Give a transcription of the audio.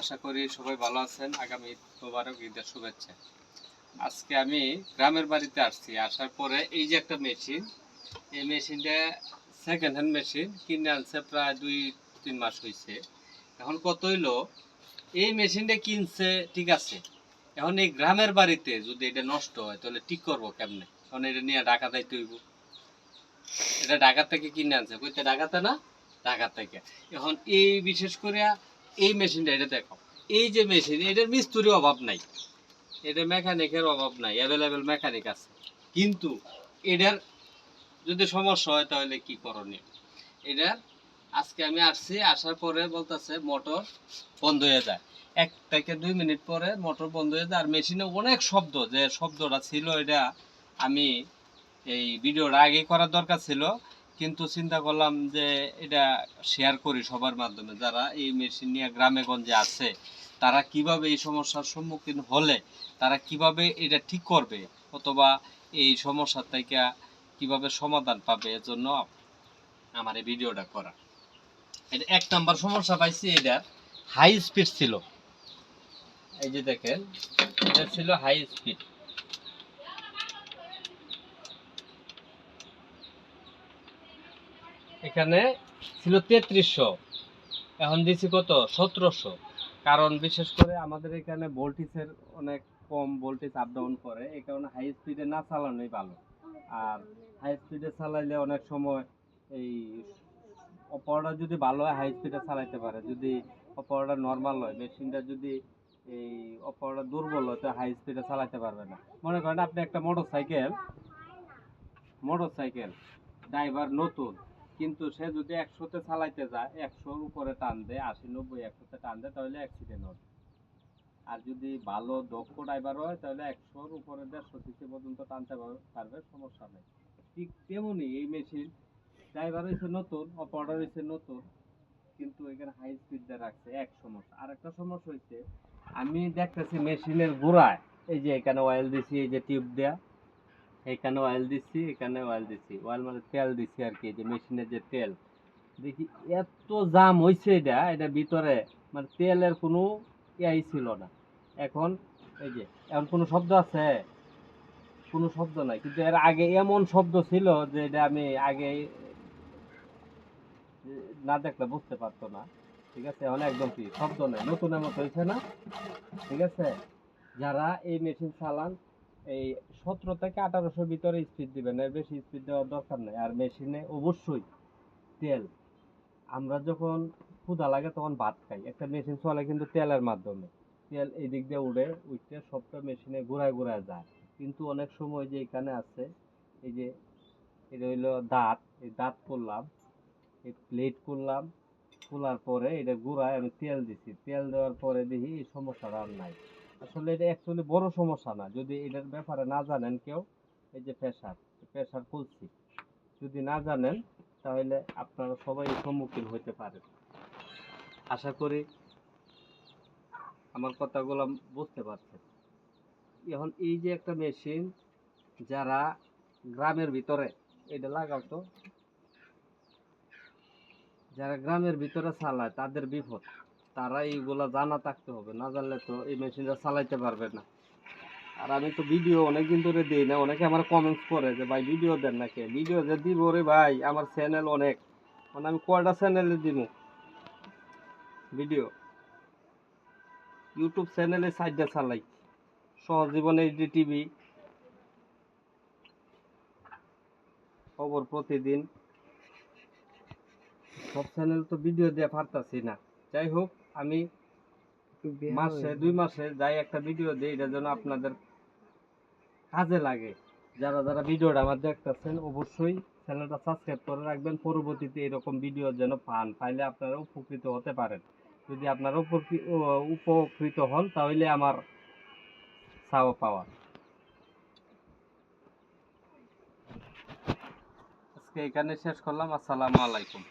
আশা করি সবাই ভালো আছেন। আগামী ঈদ মোবারক ঈদের শুভেচ্ছা। আজকে আমি গ্রামের বাড়িতে আসছি। আসার পরে এই যে একটা মেশিন, এই মেশিনটা সেকেন্ড হ্যান্ড মেশিন, কিনে আনছে প্রায় দুই, তিন মাস হয়েছে এখন কত হইল? এই মেশিনটা কিনছে, ঠিক আছে। এখন এই গ্রামের বাড়িতে যদি এটা নষ্ট হয়, তাহলে ঠিক করব কেমনে? এখন এটা নিয়ে ঢাকা যাইতে হইব। এটা ঢাকা থেকে কিনে আনছে। কইতে ঢাকাতে না? ঢাকা থেকে। এখন এই বিশেষ করে এই মেশিনটা এটা দেখো। এই যে মেশিন, এটার মিস্ত্রির অভাব নাই। এটা মেকানিকের অভাব নাই অ্যাভেলেবেল মেকানিক আছে। কিন্তু এটার যদি সমস্যা হয় তাহলে কি করণীয়? এটা আজকে আমি আসছি, আসার পরে বলতেছে মোটর বন্ধ হয়ে যায়। এক থেকে দুই মিনিট পরে মোটর বন্ধ হয়ে যায়। আর মেশিনে অনেক শব্দ, যে শব্দটা ছিল এটা আমি এই ভিডিওটা আগে করার দরকার ছিল। কিন্তু চিন্তা করলাম যে এটা শেয়ার করি সবার মাধ্যমে। যারা এই মেশিন নিয়ে গ্রামে গঞ্জে আছে, তারা কীভাবে এই সমস্যার সম্মুখীন হলে, তারা কীভাবে এটা ঠিক করবে, অথবা এই সমস্যা থেকে কীভাবে সমাধান পাবে এর জন্য আমার এই ভিডিওটা করা। এটা এক নাম্বার সমস্যা পাইছি এটা হাই স্পিড ছিল। এই যে দেখেন, এটা ছিল হাই স্পিড এখানে ছিল তেত্রিশশো। এখন দিছি কত? সতেরোশো। কারণ বিশেষ করে আমাদের এখানে ভোল্টেজের অনেক কম ভোল্টেজ আপ ডাউন করে, এই কারণে হাই স্পিডে না চালানোই ভালো। আর হাই স্পিডে চালাইলে অনেক সময় এই অপারটা যদি ভালো হয় হাই স্পিডে চালাইতে পারে। যদি অপারটা নর্মাল হয়, মেশিনটা যদি এই অপারটা দুর্বল হয়, তো হাই স্পিডে চালাতে পারবে না। মনে করেন আপনি একটা motor cycle motor cycle driver নতুন। কিন্তু সে যদি একশোতে চালাইতে যায়, একশোর উপরে টান দেয়, আশি, নব্বই, একশোতে টান দেয়, তাহলে অ্যাক্সিডেন্ট হবে। আর যদি ভালো দক্ষ ড্রাইভার হয়, তাহলে একশোর উপরে দেড়শো সিসি পর্যন্ত টানতে পার- পারবে, সমস্যা নেই। ঠিক তেমনই এই মেশিন ড্রাইভার হয়েছে নতুন অপারেটর হয়েছে নতুন, কিন্তু এখানে হাই স্পিড দিয়ে রাখছে, এক সমস্যা। আর একটা সমস্যা হয়েছে আমি দেখতেছি মেশিনের গোড়ায়, এই যে এখানে অয়েল দিছি, এই যে টিউব দেয়া এখানে অয়েল দিচ্ছি এখানে অয়েল দিচ্ছি অয়েল মানে তেল দিচ্ছি আর কি যে মেশিনের যে তেল। দেখি এত জাম হয়েছে এটা এটা ভিতরে মানে তেলের কোনো ইয়াই ছিল না। এখন, এই যে, এখন কোনো শব্দ আছে? কোনো শব্দ নাই। কিন্তু এর আগে এমন শব্দ ছিল যে এটা আমি আগে না দেখলে বুঝতে পারতো না। ঠিক আছে? এখন একদম কি শব্দ নাই। নতুনের মতো হয়েছে না। ঠিক আছে? যারা এই মেশিন চালান এই সতেরো থেকে আঠারোশোর ভিতরে স্পিড দিবেন, এর বেশি স্পিড দেওয়ার দরকার নেই। আর মেশিনে অবশ্যই তেল। আমরা যখন ক্ষুধা লাগে তখন ভাত খাই। একটা মেশিন চলে কিন্তু তেলের মাধ্যমে। তেল এই দিক দিয়ে উড়ে উঠতে সবটা মেশিনে ঘোরায় ঘোরায় যায়। কিন্তু অনেক সময় যে এখানে আছে, এই যে এটা হইল দাঁত। এই দাঁত করলাম, এই প্লেট করলাম, খোলার পরে এটা ঘুরায়, আমি তেল দিছি। তেল দেওয়ার পরে দেখি এই সমস্যাটা আর নাই। আসলে এটা অ্যাকচুয়ালি বড় সমস্যা না। যদি এটার ব্যাপারে না জানেন কেউ, এই যে প্রেশার প্রেশার খুলছি। যদি না জানেন, তাহলে আপনারা সবাই সম্মুখীন হতে পারেন। আশা করি আমার কথাগুলো বুঝতে পারছেন। এখন এই যে একটা মেশিন যারা গ্রামের ভিতরে, এটা লাগাও তো। যারা গ্রামের ভিতরে চালায়, তাদের বিপদ। তারা এইগুলা জানা থাকতে হবে, না জানলে তো এই মেশিনটা চালাইতে পারবে না। আর আমি তো ভিডিও অনেকদিন ধরে দিই না, অনেকে আমার কমেন্টস করে যে, ভাই, ভিডিও দেন নাকি ভিডিও যে দিব রে ভাই, আমার চ্যানেল অনেক। মানে আমি কয়টা চ্যানেলে দিব ভিডিও। ইউটিউব চ্যানেলে সাইডটা চালাই। সহজীবন এইচডি টিভি খবর প্রতিদিন। সব চ্যানেল তো ভিডিও দিয়ে পারতাছি না। যাই হোক আমি মাসে দুই মাসে যাই একটা ভিডিও দিই এটা যেন আপনাদের কাজে লাগে। যারা যারা ভিডিওটা আমার দেখতেছেন অবশ্যই চ্যানেলটা সাবস্ক্রাইব করে রাখবেন। পরবর্তীতে এরকম ভিডিও যেন পান পাইলে আপনারা উপকৃত হতে পারেন। যদি আপনারা উপকৃ- উপকৃত হন তাহলে আমার চাওয়া পাওয়া। আজকে এখানে শেষ করলাম। আসসালামু আলাইকুম।